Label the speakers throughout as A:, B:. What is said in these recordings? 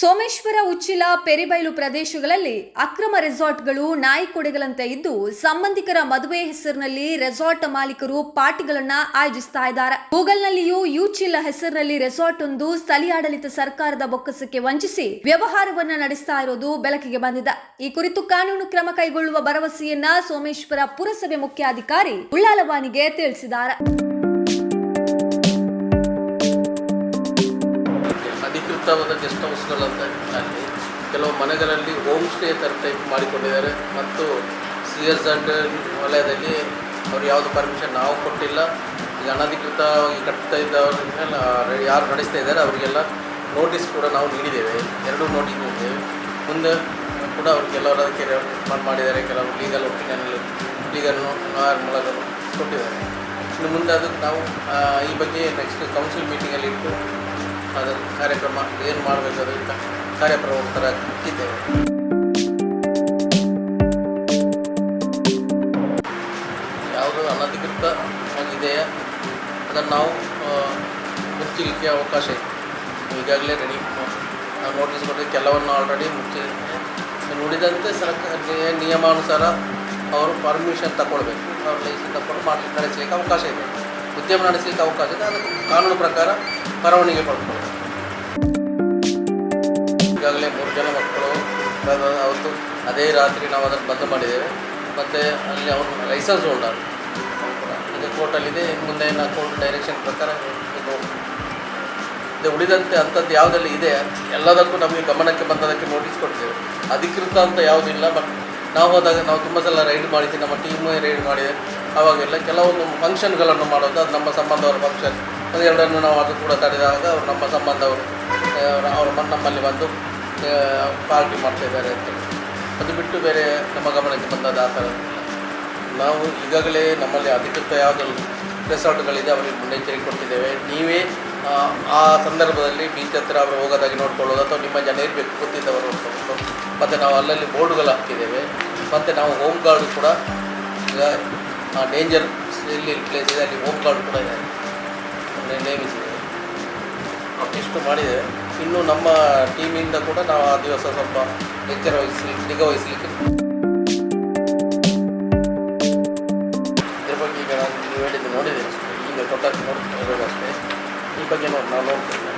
A: ಸೋಮೇಶ್ವರ, ಉಚ್ಚಿಲ, ಪೆರಿಬೈಲು ಪ್ರದೇಶಗಳಲ್ಲಿ ಅಕ್ರಮ ರೆಸಾರ್ಟ್ಗಳು ನಾಯಿಕೊಡೆಗಳಂತೆ ಇದ್ದು ಸಂಬಂಧಿಕರ ಮದುವೆ ಹೆಸರಿನಲ್ಲಿ ರೆಸಾರ್ಟ್ ಮಾಲೀಕರು ಪಾರ್ಟಿಗಳನ್ನ ಆಯೋಜಿಸ್ತಾ ಇದ್ದಾರೆ. ಗೂಗಲ್ನಲ್ಲಿಯೂ ಯುಚಿಲ ಹೆಸರಿನಲ್ಲಿ ರೆಸಾರ್ಟ್ ಒಂದು ಸ್ಥಳೀಯಾಡಳಿತ ಸರ್ಕಾರದ ಬೊಕ್ಕಸಕ್ಕೆ ವಂಚಿಸಿ ವ್ಯವಹಾರವನ್ನ ನಡೆಸ್ತಾ ಇರೋದು ಬೆಳಕಿಗೆ ಬಂದಿದೆ. ಈ ಕುರಿತು ಕಾನೂನು ಕ್ರಮ ಕೈಗೊಳ್ಳುವ ಭರವಸೆಯನ್ನ ಸೋಮೇಶ್ವರ ಪುರಸಭೆ ಮುಖ್ಯಾಧಿಕಾರಿ ಉಳ್ಳಾಲವಾನಿಗೆ ತಿಳಿಸಿದ್ದಾರೆ.
B: ಅಧಿಕೃತವಾದ ಗೆಸ್ಟ್ ಹೌಸ್ಗಳಂತ ಅಲ್ಲಿ ಕೆಲವು ಮನೆಗಳಲ್ಲಿ ಹೋಮ್ ಸ್ಟೇ ಥರ ಟೈಪ್ ಮಾಡಿಕೊಂಡಿದ್ದಾರೆ. ಮತ್ತು ಸಿ ಎಸ್ ಅಂಡ್ ವಲಯದಲ್ಲಿ ಅವ್ರು ಯಾವುದು ಪರ್ಮಿಷನ್ ನಾವು ಕೊಟ್ಟಿಲ್ಲ. ಈಗ ಅನಧಿಕೃತವಾಗಿ ಕಟ್ತಾ ಮೇಲೆ ಯಾರು ನಡೆಸ್ತಾ ಇದ್ದಾರೆ ಅವರಿಗೆಲ್ಲ ನೋಟಿಸ್ ಕೂಡ ನಾವು ನೀಡಿದ್ದೇವೆ. ಎರಡೂ ನೋಟಿಸ್ ನೀಡಿದ್ದೇವೆ. ಮುಂದೆ ಕೂಡ ಅವ್ರಿಗೆಲ್ಲರೂ ಅದಕ್ಕೆ ರೆಸ್ಪಾಂಡ್ ಮಾಡಿದ್ದಾರೆ. ಕೆಲವರು ಲೀಗಲ್ ಒಪಿನಿಯನ್ ಲೀಗಲ್ ಮೂಲಕ ಕೊಟ್ಟಿದ್ದಾರೆ. ಇನ್ನು ಮುಂದೆ ಅದಕ್ಕೆ ನಾವು ಈ ಬಗ್ಗೆ ನೆಕ್ಸ್ಟ್ ಕೌನ್ಸಿಲ್ ಮೀಟಿಂಗಲ್ಲಿ ಇಟ್ಟು ಅದರ ಕಾರ್ಯಕ್ರಮ ಏನು ಮಾಡಬೇಕು ಅದರಿಂದ ಕಾರ್ಯಪ್ರವೃತ್ತರ ಇದ್ದೇವೆ ಯಾವುದು ಅನಧಿಕೃತ ಆಗಿದೆಯಾ ಅದನ್ನು ನಾವು ಮುಚ್ಚಲಿಕ್ಕೆ ಅವಕಾಶ ಇದೆ. ಈಗಾಗಲೇ ರೆಡಿ ನಾವು ನೋಟಿಸ್ ಕೊಟ್ಟು ಕೆಲವನ್ನು ಆಲ್ರೆಡಿ ಮುಚ್ಚಿದ್ದೇವೆ ನೋಡಿದಂತೆ ಸರ್ಕಾರ ನಿಯಮಾನುಸಾರ ಅವರು ಪರ್ಮಿಷನ್ ತಗೊಳ್ಬೇಕು ಅವ್ರ ಲೈಸೆನ್ಸ್ ತಗೊಂಡು ಮಾಡಲಿಕ್ಕೆ ನಡೆಸಲಿಕ್ಕೆ ಅವಕಾಶ ಇದೆ. ಉದ್ಯಮ ನಡೆಸಲಿಕ್ಕೆ ಅವಕಾಶ ಇದೆ. ಅದಕ್ಕೆ ಕಾನೂನು ಪ್ರಕಾರ ಪರವಾನಿಗೆ ಪಡ್ಕೊಳ್ಳಿ ಈಗಾಗಲೇ ಮೂರು ಜನ ಮಕ್ಕಳು ಅವತ್ತು ಅದೇ ರಾತ್ರಿ ನಾವು ಅದನ್ನು ಬಂದ್ ಮಾಡಿದ್ದೇವೆ. ಮತ್ತು ಅಲ್ಲಿ ಅವರು ಲೈಸೆನ್ಸ್ ಹೋಲ್ಡರ್ ಇದು ಕೋರ್ಟಲ್ಲಿದೆ ಮುಂದೆ ನಾ ಕೋರ್ಟ್ ಡೈರೆಕ್ಷನ್ ಪ್ರಕಾರ ಇದು ಇದು ಉಳಿದಂತೆ ಅಂಥದ್ದು ಯಾವುದೆಲ್ಲ ಇದೆ, ಎಲ್ಲದಕ್ಕೂ ನಮಗೆ ಗಮನಕ್ಕೆ ಬಂದದಕ್ಕೆ ನೋಟಿಸ್ ಕೊಡ್ತೇವೆ. ಅಧಿಕೃತ ಅಂತ ಯಾವುದಿಲ್ಲ ಬಟ್ ನಾವು ಹೋದಾಗ ನಾವು ತುಂಬ ಸಲ ರೈಡ್ ಮಾಡಿದ್ದೀವಿ ನಮ್ಮ ಟೀಮೇ ರೈಡ್ ಮಾಡಿದೆ. ಅವಾಗೆಲ್ಲ ಕೆಲವೊಂದು ಫಂಕ್ಷನ್ಗಳನ್ನು ಮಾಡೋದು, ಅದು ನಮ್ಮ ಸಂಬಂಧವರ ಫಂಕ್ಷನ್ ಅದು ಎರಡನ್ನು ನಾವು ಅದು ಕೂಡ ತಡೆದಾಗ ನಮ್ಮ ಸಂಬಂಧವರು ಅವರು ನಮ್ಮಲ್ಲಿ ಬಂದು ಪಾರ್ಟಿ ಮಾಡ್ತಾ ಇದ್ದಾರೆ ಅಂತ. ಅದು ಬಿಟ್ಟು ಬೇರೆ ನಮ್ಮ ಗಮನಕ್ಕೆ ಬಂದದ್ದು ಆ ಥರ ನಾವು ಈಗಾಗಲೇ ನಮ್ಮಲ್ಲಿ ಅಧಿಕೃತ ಯಾವುದು ರೆಸಾರ್ಟ್ಗಳಿದೆ ಅವರಿಗೆ ಮುನ್ನೆಚ್ಚರಿಕೆ ಕೊಟ್ಟಿದ್ದೇವೆ. ನೀವೇ ಆ, ಸಂದರ್ಭದಲ್ಲಿ ಬೀಚ್ ಹತ್ರ ಅವರು ಹೋಗೋದಾಗಿ ನೋಡ್ಕೊಳ್ಳೋದು ಅಥವಾ ನಿಮ್ಮ ಜನ ಇರಬೇಕು ಗೊತ್ತಿದ್ದವರು ಮತ್ತು ನಾವು ಅಲ್ಲಲ್ಲಿ ಬೋರ್ಡ್ಗಳು ಹಾಕಿದ್ದೇವೆ. ಮತ್ತು ನಾವು ಹೋಮ್ ಗಾರ್ಡ್ ಕೂಡ ಈಗ ಡೇಂಜರ್ ಎಲ್ಲಿ ಪ್ಲೇಸ್ ಇದೆ ಅಲ್ಲಿ ಹೋಮ್ ಗಾರ್ಡ್ ಕೂಡ ಇದೆ. ನೇಮಿಸಿದ್ದೇವೆ ಇಷ್ಟು ಮಾಡಿದೆ. ಇನ್ನು ನಮ್ಮ ಟೀಮಿಂದ ಕೂಡ ನಾವು ಆ ದಿವಸ ಸ್ವಲ್ಪ ಎಚ್ಚರ ವಹಿಸಲಿ, ನಿಗಾ ವಹಿಸಲಿಕ್ಕೆ. ಇದ್ರ ಬಗ್ಗೆ ಈಗ ನಾನು ನೀವು ಹೇಳಿದ್ದು ಅಷ್ಟೇ. ಈಗ ಕೊಟ್ಟದ್ದು ನೋಡ್ತಿರೋದು ಅಷ್ಟೇ. ಈ ಬಗ್ಗೆ ನೋಡಿ ನಾವು ನೋಡ್ತೇವೆ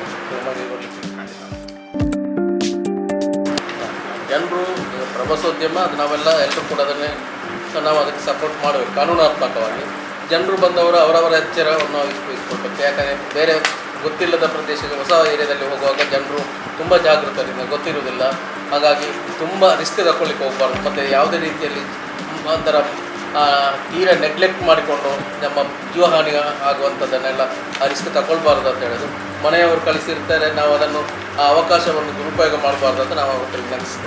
B: ಜನರು, ಪ್ರವಾಸೋದ್ಯಮ, ಅದು ನಾವೆಲ್ಲ ಎಲ್ಲರೂ ಕೂಡ ಅದನ್ನೇ, ನಾವು ಅದಕ್ಕೆ ಸಪೋರ್ಟ್ ಮಾಡಬೇಕು, ಕಾನೂನಾತ್ಮಕವಾಗಿ. ಜನರು ಬಂದವರು ಅವರವರ ಎಚ್ಚರವನ್ನು ವಹಿಸ್ಕೊಳ್ಬೇಕು ಯಾಕಂದರೆ ಬೇರೆ ಗೊತ್ತಿಲ್ಲದ ಪ್ರದೇಶಕ್ಕೆ ಹೊಸ ಏರಿಯಾದಲ್ಲಿ ಹೋಗುವಾಗ ಜನರು ತುಂಬ ಜಾಗೃತರಿಂದ ಗೊತ್ತಿರುವುದಿಲ್ಲ. ಹಾಗಾಗಿ ತುಂಬ ರಿಸ್ಕ್ ತಗೊಳ್ಳಿಕ್ಕೆ ಹೋಗಬಾರ್ದು. ಮತ್ತು ಯಾವುದೇ ರೀತಿಯಲ್ಲಿ ಒಂಥರ ತೀರಾ ನೆಗ್ಲೆಕ್ಟ್ ಮಾಡಿಕೊಂಡು ನಮ್ಮ ಜೀವಹಾನಿ ಆಗುವಂಥದ್ದನ್ನೆಲ್ಲ ಆ ರಿಸ್ಕ್ ತಗೊಳ್ಬಾರ್ದು ಅಂತ ಹೇಳೋದು. ಮನೆಯವರು ಕಳಿಸಿರ್ತಾರೆ. ನಾವು ಅದನ್ನು, ಆ ಅವಕಾಶವನ್ನು ದುರುಪಯೋಗ ಮಾಡಬಾರ್ದು ಅಂತ ನಾವು ಅವರಿಗೆ ನೆನೆಸ್ತೇವೆ